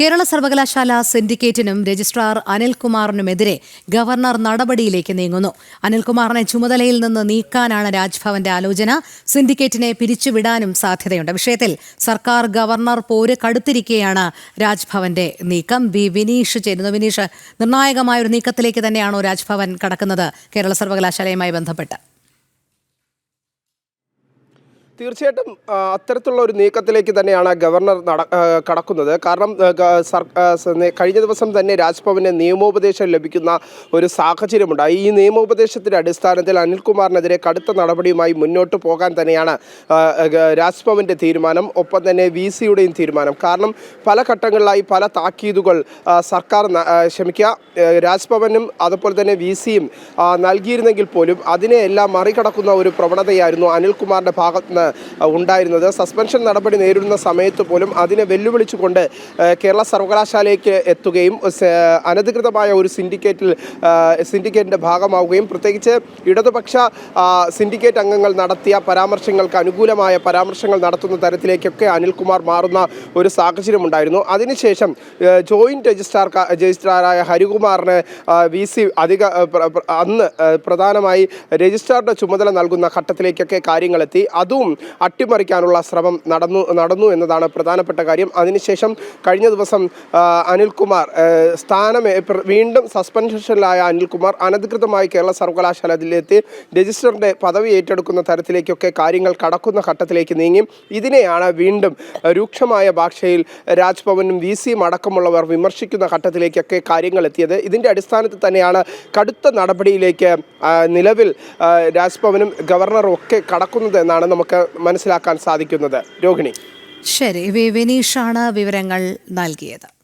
കേരള സർവകലാശാല സിൻഡിക്കേറ്റിനും registrar അനിൽകുമാറിനുമെതിരെ governor നടപടിയിലേക്ക് നീങ്ങുന്നു. അനിൽകുമാറിനെ ചുമതലയിൽ നിന്ന് നീക്കാനാണ് രാജ്ഭവന്റെ ആലോചന. സിൻഡിക്കേറ്റിനെ പിരിച്ചുവിടാനും സാധ്യതയുണ്ട്. വിഷയത്തിൽ സർക്കാർ ഗവർണർ പോര് കടുത്തിരിക്കെയാണ് രാജ്ഭവന്റെ നീക്കം. ബി വിനീഷ് ചേരുന്നു വിനീഷ് നിർണായകമായ ഒരു നീക്കത്തിലേക്ക് തന്നെയാണോ രാജ്ഭവൻ കടക്കുന്നത്? കേരള സർവകലാശാലയുമായി ബന്ധപ്പെട്ട്. തീർച്ചയായിട്ടും അത്തരത്തിലുള്ള ഒരു നീക്കത്തിലേക്ക് തന്നെയാണ് ഗവർണർ കടക്കുന്നത്. കാരണം കഴിഞ്ഞ ദിവസം തന്നെ രാജ്ഭവന് നിയമോപദേശം ലഭിക്കുന്ന ഒരു സാഹചര്യമുണ്ടായി ഈ നിയമോപദേശത്തിന്റെ അടിസ്ഥാനത്തിൽ അനിൽകുമാറിനെതിരെ കടുത്ത നടപടിയുമായി മുന്നോട്ട് പോകാൻ തന്നെയാണ് രാജ്ഭവന്റെ തീരുമാനം. ഒപ്പം തന്നെ വി സിയുടെയും തീരുമാനം. കാരണം പല ഘട്ടങ്ങളിലായി പല താക്കീതുകൾ സർക്കാർ ക്ഷമിക്കുക രാജ്ഭവനും അതുപോലെ തന്നെ വി സിയും നൽകിയിരുന്നെങ്കിൽ പോലും അതിനെയെല്ലാം മറികടക്കുന്ന ഒരു പ്രവണതയായിരുന്നു അനിൽകുമാറിന്റെ ഭാഗത്ത് ഉണ്ടായിരുന്നത്. സസ്പെൻഷൻ നടപടി നേരിടുന്ന സമയത്ത് പോലും അതിനെ വെല്ലുവിളിച്ചുകൊണ്ട് കേരള സർവകലാശാലയ്ക്ക് എത്തുകയും അനധികൃതമായ ഒരു സിൻഡിക്കേറ്റിൽ സിൻഡിക്കേറ്റിന്റെ ഭാഗമാവുകയും പ്രത്യേകിച്ച് ഇടതുപക്ഷ സിൻഡിക്കേറ്റ് അംഗങ്ങൾ നടത്തിയ പരാമർശങ്ങൾക്ക് അനുകൂലമായ പരാമർശങ്ങൾ നടത്തുന്ന തരത്തിലേക്കൊക്കെ അനിൽകുമാർ മാറുന്ന ഒരു സാഹചര്യമുണ്ടായിരുന്നു അതിനുശേഷം ജോയിന്റ് രജിസ്ട്രാർ രജിസ്ട്രാറായ ഹരികുമാറിന് വി സി അധിക അന്ന് പ്രധാനമായി രജിസ്ട്രാറുടെ ചുമതല നൽകുന്ന ഘട്ടത്തിലേക്കൊക്കെ കാര്യങ്ങളെത്തി. അതും അട്ടിമറിക്കാനുള്ള ശ്രമം നടന്നു നടന്നു എന്നതാണ് പ്രധാനപ്പെട്ട കാര്യം. അതിനുശേഷം കഴിഞ്ഞ ദിവസം അനിൽകുമാർ സ്ഥാനം വീണ്ടും സസ്പെൻഷനിലായ അനിൽകുമാർ അനധികൃതമായി കേരള സർവകലാശാലയിലെത്തി. രജിസ്റ്ററിന്റെ പദവി ഏറ്റെടുക്കുന്ന തരത്തിലേക്കൊക്കെ കാര്യങ്ങൾ കടക്കുന്ന ഘട്ടത്തിലേക്ക് നീങ്ങി. ഇതിനെയാണ് വീണ്ടും രൂക്ഷമായ ഭാഷയിൽ രാജ്ഭവനും വി സിയും അടക്കമുള്ളവർ വിമർശിക്കുന്ന ഘട്ടത്തിലേക്കൊക്കെ കാര്യങ്ങൾ എത്തിയത്. ഇതിന്റെ അടിസ്ഥാനത്തിൽ തന്നെയാണ് കടുത്ത നടപടിയിലേക്ക് നിലവിൽ രാജ്ഭവനും ഗവർണറും ഒക്കെ കടക്കുന്നത് എന്നാണ് നമുക്ക് മനസ്സിലാക്കാൻ സാധിക്കുന്നത്. രോഹിണി. ശരി വിനീഷാണ് വിവരങ്ങൾ നൽകിയത്.